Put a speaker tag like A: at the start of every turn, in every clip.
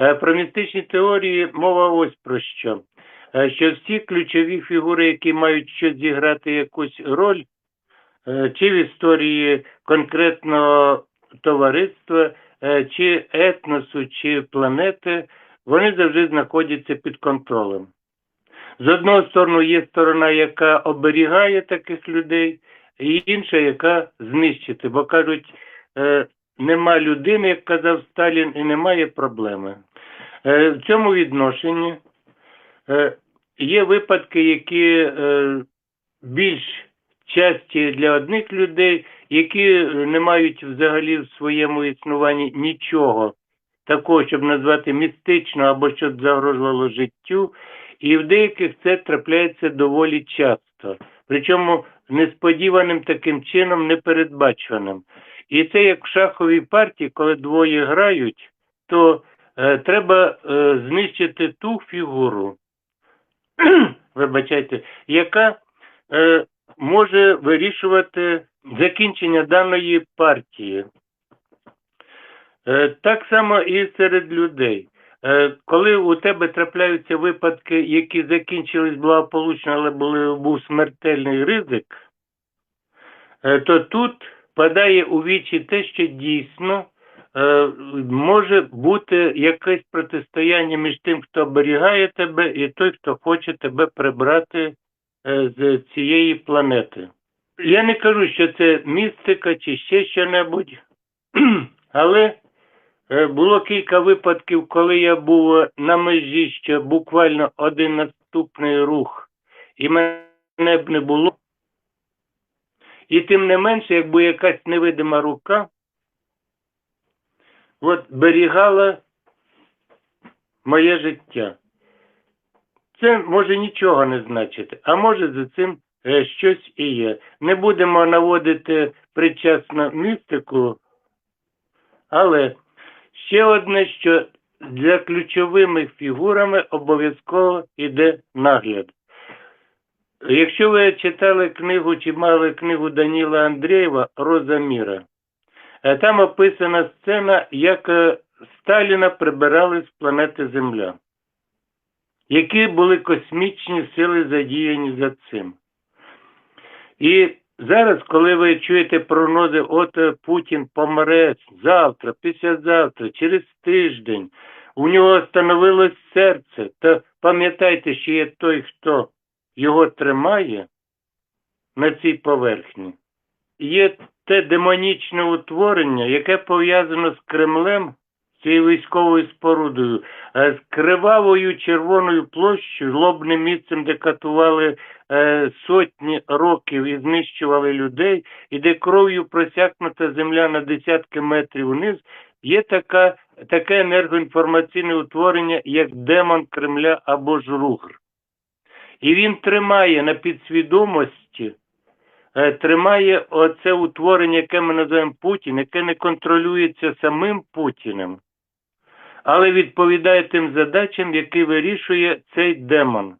A: Е, Про містичні теорії мова ось про що. Е, Що всі ключові фігури, які мають щось зіграти якусь роль, е, чи в історії конкретного товариства, чи етносу, чи планети, вони завжди знаходяться під контролем. З одного сторону є сторона, яка оберігає таких людей, і інша, яка знищити, бо кажуть, нема людини, як казав Сталін, і немає проблеми. Е, В цьому відношенні е, є випадки, які е, більш часті для одних людей, які не мають взагалі в своєму існуванні нічого такого, щоб назвати містично або щоб загрожувало життю, і в деяких це трапляється доволі часто, причому несподіваним таким чином, непередбачуваним. І це як в шаховій партії, коли двоє грають, то е, треба е, знищити ту фігуру, вибачайте, яка е, може вирішувати закінчення даної партії. Е, так само і серед людей. Е, коли у тебе трапляються випадки, які закінчились благополучно, але були, був смертельний ризик, е, то тут падає у вічі те, що дійсно е, може бути якесь протистояння між тим, хто оберігає тебе, і той, хто хоче тебе прибрати е, з цієї планети. Я не кажу, що це містика чи ще що-небудь, але е, було кілька випадків, коли я був на межі, що буквально один наступний рух, і мене б не було. І тим не менше, якби якась невидима рука от берігала моє життя. Це може нічого не значити, а може за цим е, щось і є. Не будемо наводити причасно містику, але ще одне, що для ключовими фігурами обов'язково йде нагляд. Якщо ви читали книгу чи мали книгу Даніла Андрієва Роза міра, е, там описана сцена, як е, Сталіна прибирали з планети Земля. Які були космічні сили задіяні за цим. І зараз, коли ви чуєте прогнози, от е, Путін помре завтра, післязавтра, через тиждень, у нього становилось серце, то пам'ятайте, що є той, хто його тримає на цій поверхні. Є те демонічне утворення, яке пов'язано з Кремлем, цією військовою спорудою, е, з кривавою червоною площею, лобним місцем, де катували е, сотні років і знищували людей, і де кров'ю просякнута земля на десятки метрів вниз, є така, таке енергоінформаційне утворення, як демон Кремля або ж ругр. І він тримає на підсвідомості, е, тримає оце утворення, яке ми називаємо Путін, яке не контролюється самим Путіним, але відповідає тим задачам, які вирішує цей демон.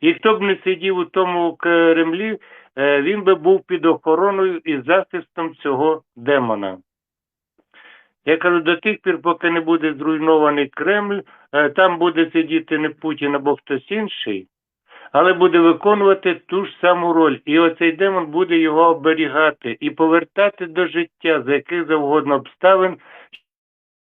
A: І хто б не сидів у тому Кремлі, е, він би був під охороною і захистом цього демона. Я кажу, до тих пір, поки не буде зруйнований Кремль, е, там буде сидіти не Путін або хтось інший, але буде виконувати ту ж саму роль. І оцей демон буде його оберігати і повертати до життя за яких завгодно обставин,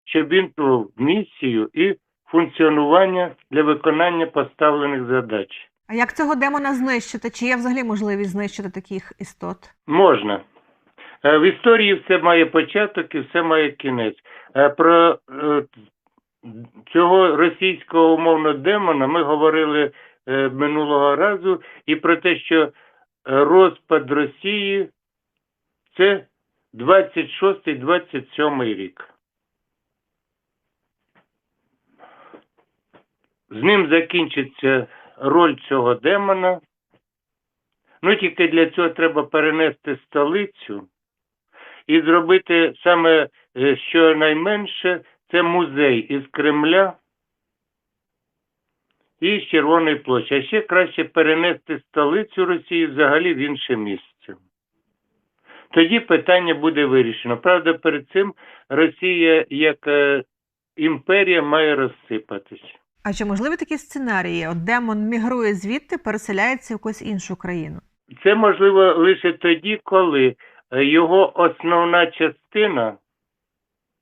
A: щоб він був місію і функціонування для виконання поставлених задач.
B: А як цього демона знищити? Чи є взагалі можливість знищити таких істот?
A: Можна. Е, В історії все має початок і все має кінець. Е, Про е, цього російського умовно демона ми говорили минулого разу і про те, що е, розпад Росії це 26-27 рік. З ним закінчиться роль цього демона. Ну, тільки для цього треба перенести столицю і зробити саме е, що найменше, це музей із Кремля і з Червоної площі. А ще краще перенести столицю Росії взагалі в інше місце. Тоді питання буде вирішено. Правда, перед цим Росія, як е, імперія має розсипатись.
B: А чи можливі такі сценарії? От демон мігрує звідти, переселяється в якусь іншу країну?
A: Це можливо лише тоді, коли е, його основна частина,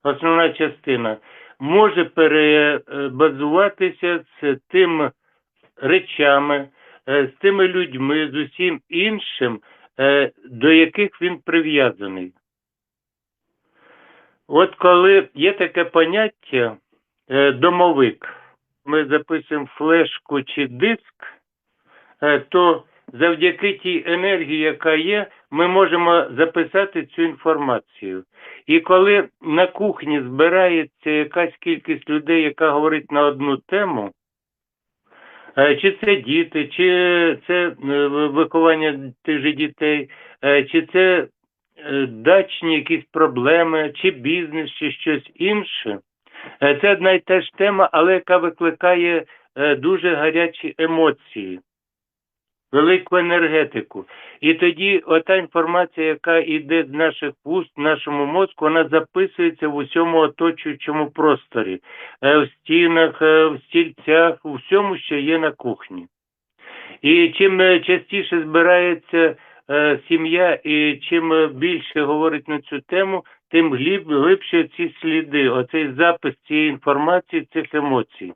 A: основна частина може перебазуватися з тим речами, е, з тими людьми, з усім іншим, е, до яких він прив'язаний. От коли є таке поняття е, домовик, ми записуємо флешку чи диск, то завдяки тій енергії, яка є, ми можемо записати цю інформацію. І коли на кухні збирається якась кількість людей, яка говорить на одну тему, е, чи це діти, чи це е, виховання тих же дітей, е, чи це дачні якісь проблеми, чи бізнес, чи щось інше, це одна й та ж тема, але яка викликає дуже гарячі емоції велику енергетику. І тоді ота інформація, яка йде з наших вуст, нашому мозку, вона записується в усьому оточуючому просторі, Е, в стінах, е, в стільцях, у всьому, що є на кухні. І чим е, частіше збирається сім'я, і чим більше говорить на цю тему, тим глиб, глибше ці сліди, оцей запис цієї інформації, цих емоцій.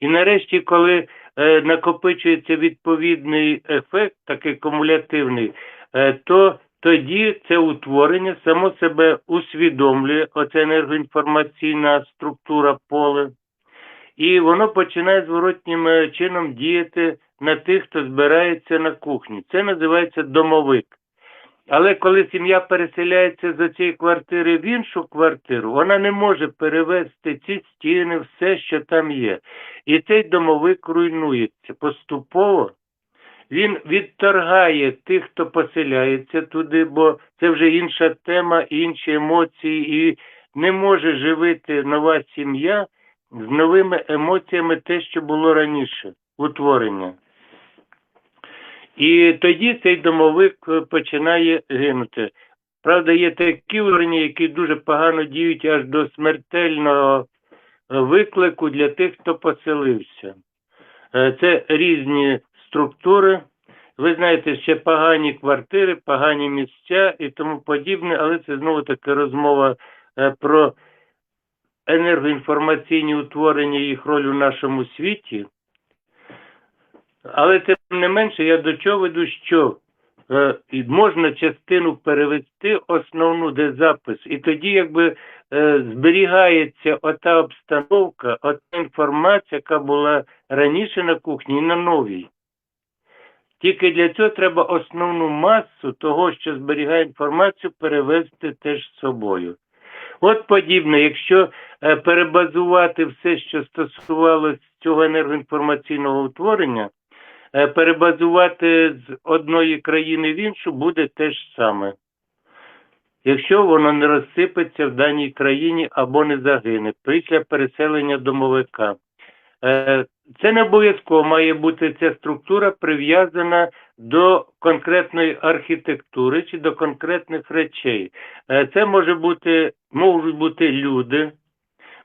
A: І нарешті, коли накопичується відповідний ефект, такий кумулятивний, е, то тоді це утворення само себе усвідомлює, оця енергоінформаційна структура поле, і воно починає зворотнім е, чином діяти на тих, хто збирається на кухні. Це називається домовик. Але коли сім'я переселяється з цієї квартири в іншу квартиру, вона не може перевести ці стіни, все, що там є. І цей домовик руйнується поступово. Він відторгає тих, хто поселяється туди, бо це вже інша тема, інші емоції, і не може живити нова сім'я з новими емоціями те, що було раніше, утворення. І тоді цей домовик е, починає гинути. Правда, є такі уровні, які дуже погано діють аж до смертельного е, виклику для тих, хто поселився. Е, Це різні структури. Ви знаєте, ще погані квартири, погані місця і тому подібне, але це знову таки розмова про енергоінформаційні утворення їх роль у нашому світі. Але тим не менше, я до чого веду, що е, можна частину перевести, основну, де запис, і тоді якби е, зберігається ота обстановка, ота інформація, яка була раніше на кухні і на новій. Тільки для цього треба основну масу того, що зберігає інформацію, перевести теж з собою. От подібне, якщо е, перебазувати все, що стосувалося цього енергоінформаційного утворення, перебазувати з одної країни в іншу буде те ж саме. Якщо воно не розсипеться в даній країні або не загине після переселення домовика. Е, Це не обов'язково має бути ця структура прив'язана до конкретної архітектури чи до конкретних речей. Е, Це може бути, можуть бути люди,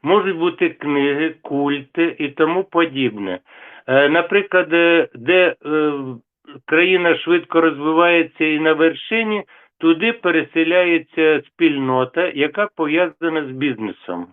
A: можуть бути книги, культи і тому подібне. Е, Наприклад, е, де е, країна швидко розвивається і на вершині, туди переселяється спільнота, яка пов'язана з бізнесом.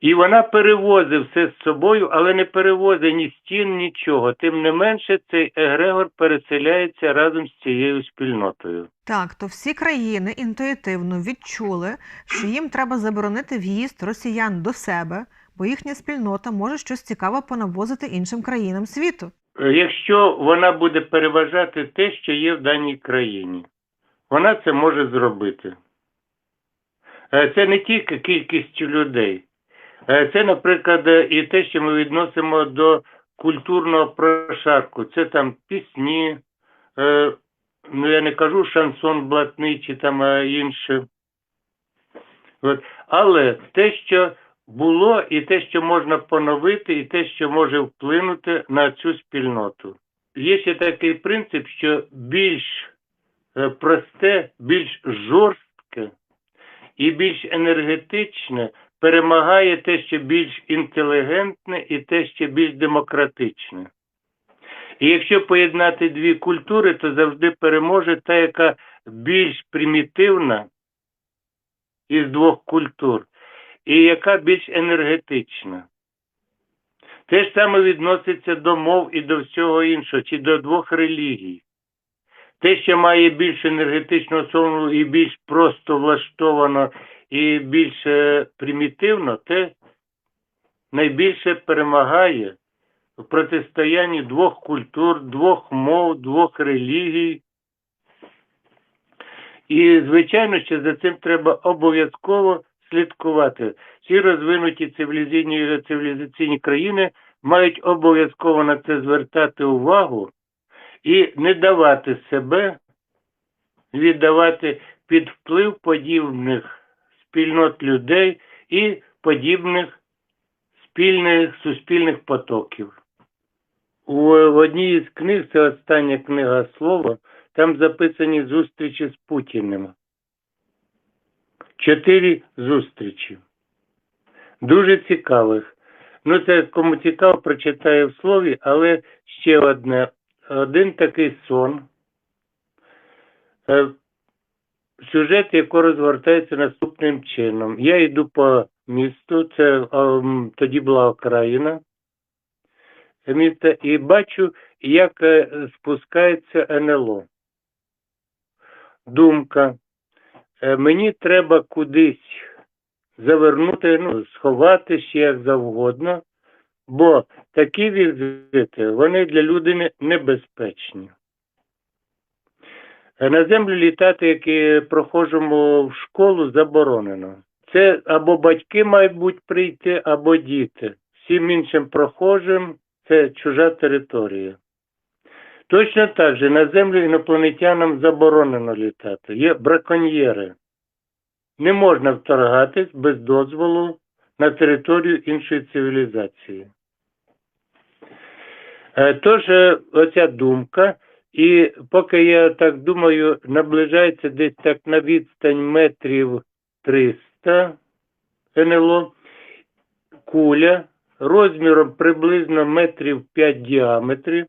A: І вона перевозить все з собою, але не перевозить ні стін, нічого. Тим не менше, цей егрегор переселяється разом з цією спільнотою.
B: Так, то всі країни інтуїтивно відчули, що їм треба заборонити в'їзд росіян до себе, бо їхня спільнота може щось цікаве понавозити іншим країнам світу.
A: Е, Якщо вона буде переважати те, що є в даній країні, вона це може зробити. Е, Це не тільки кількістю людей. Е, Це, наприклад, і те, що ми відносимо до культурного прошарку. Це там пісні, ну я не кажу шансон блатний чи там інше. Але те, що було, і те, що можна поновити, і те, що може вплинути на цю спільноту. Є ще такий принцип, що більш е, просте, більш жорстке і більш енергетичне перемагає те, що більш інтелігентне і те, що більш демократичне. І якщо поєднати дві культури, то завжди переможе та, яка більш примітивна із двох культур, і яка більш енергетична. Те ж саме відноситься до мов і до всього іншого, чи до двох релігій. Те, що має більш енергетичну основу і більш просто влаштовано, і більш е, примітивно, те найбільше перемагає в протистоянні двох культур, двох мов, двох релігій. І, звичайно, що за цим треба обов'язково слідкувати. Всі розвинуті цивілізаційні, цивілізаційні країни мають обов'язково на це звертати увагу і не давати себе віддавати під вплив подібних спільнот людей і подібних спільних суспільних потоків. У одній із книг, це остання книга слово, там записані зустрічі з Путіним. Чотири зустрічі. Дуже цікавих. Ну, це кому цікаво, прочитаю в слові, але ще одне. Один такий сон, е, сюжет, який розгортається наступним чином. Я йду по місту, це тоді була окраїна міста, і бачу, як е, спускається НЛО. Думка. Е, Мені треба кудись завернути, ну, сховати ще як завгодно, бо такі візити, вони для людини небезпечні. На землю літати, як і проходжимо в школу, заборонено. Це або батьки мають прийти, або діти. Всім іншим прохожим це чужа територія. Точно так же на землю інопланетянам заборонено літати. Є браконьєри. Не можна вторгатись без дозволу на територію іншої цивілізації. Е, Тож, е, оця думка, і поки я так думаю, наближається десь так на відстань метрів 300 НЛО, куля розміром приблизно метрів 5 діаметрів,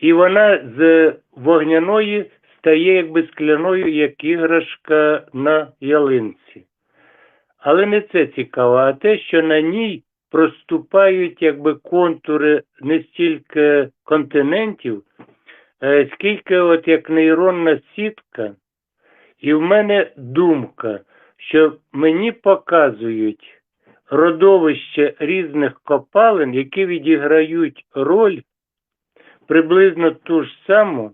A: і вона з вогняної стає якби скляною, як іграшка на ялинці. Але не це цікаво, а те, що на ній проступають якби контури не стільки континентів, е, скільки от як нейронна сітка, і в мене думка, що мені показують родовище різних копалин, які відіграють роль приблизно ту ж саму,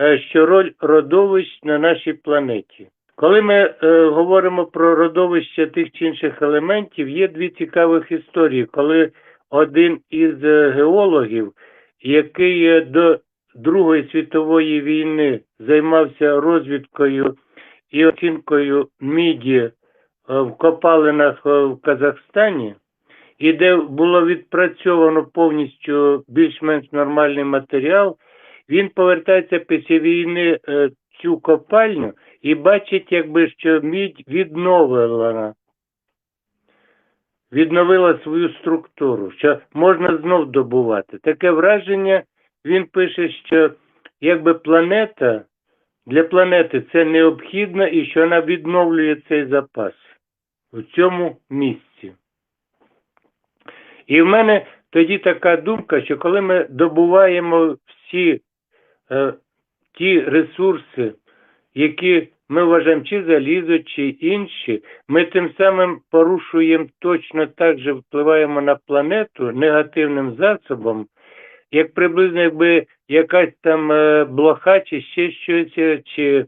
A: е, що роль родовищ на нашій планеті. Коли ми е, говоримо про родовище тих чи інших елементів, є дві цікавих історії, коли один із е, геологів, який е, до Другої світової війни займався розвідкою і оцінкою міді в копалинах в Казахстані, і де було відпрацьовано повністю більш-менш нормальний матеріал, він повертається після війни е, цю копальню і бачить, якби що мідь відновлена, відновила свою структуру, що можна знов добувати. Таке враження, він пише, що якби планета для планети це необхідно і що вона відновлює цей запас в цьому місці. І в мене тоді така думка, що коли ми добуваємо всі е, ті ресурси, які ми вважаємо чи залізо, чи інші, ми тим самим порушуємо точно так же впливаємо на планету негативним засобом, як приблизно якби якась там е, блоха, чи ще щось, чи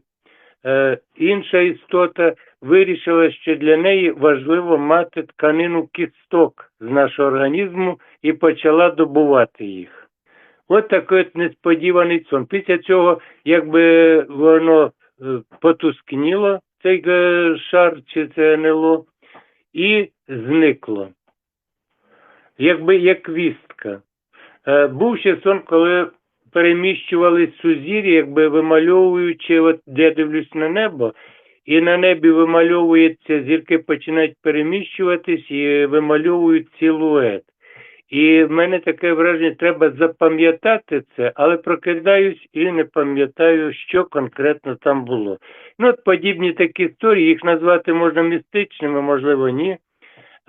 A: е, інша істота вирішила, що для неї важливо мати тканину кісток з нашого організму і почала добувати їх. От такий от несподіваний сон. Після цього, якби воно е, потускніло, цей е, шар чи це НЛО, і зникло. Якби як вістка. Е, Був ще сон, коли переміщувались сузір'я, якби вимальовуючи, от я дивлюсь на небо, і на небі вимальовується, зірки починають переміщуватись і вимальовують силует. І в мене таке враження, треба запам'ятати це, але прокидаюсь і не пам'ятаю, що конкретно там було. Ну, от подібні такі історії, їх назвати можна містичними, можливо, ні.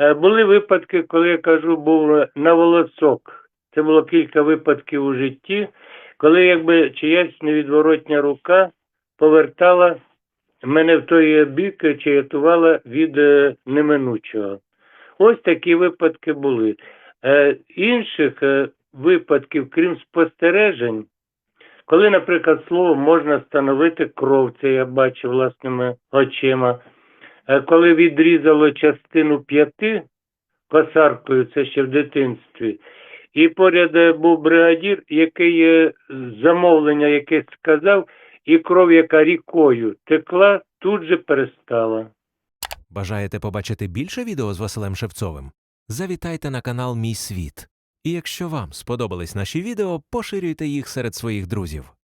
A: Е, Були випадки, коли я кажу, був на волосок. Це було кілька випадків у житті, коли якби чиясь невідворотня рука повертала мене в той бік чи від е, неминучого. Ось такі випадки були. Е, інших е, випадків, крім спостережень, коли, наприклад, словом можна встановити кров, це я бачив власними очима. Е, коли відрізало частину п'яти косаркою, це ще в дитинстві, і поряд е, був бригадір, який замовлення якесь сказав, і кров, яка рікою текла, тут же перестала.
C: Бажаєте побачити більше відео з Василем Шевцовим? Завітайте на канал Мій Світ. І якщо вам сподобались наші відео, поширюйте їх серед своїх друзів.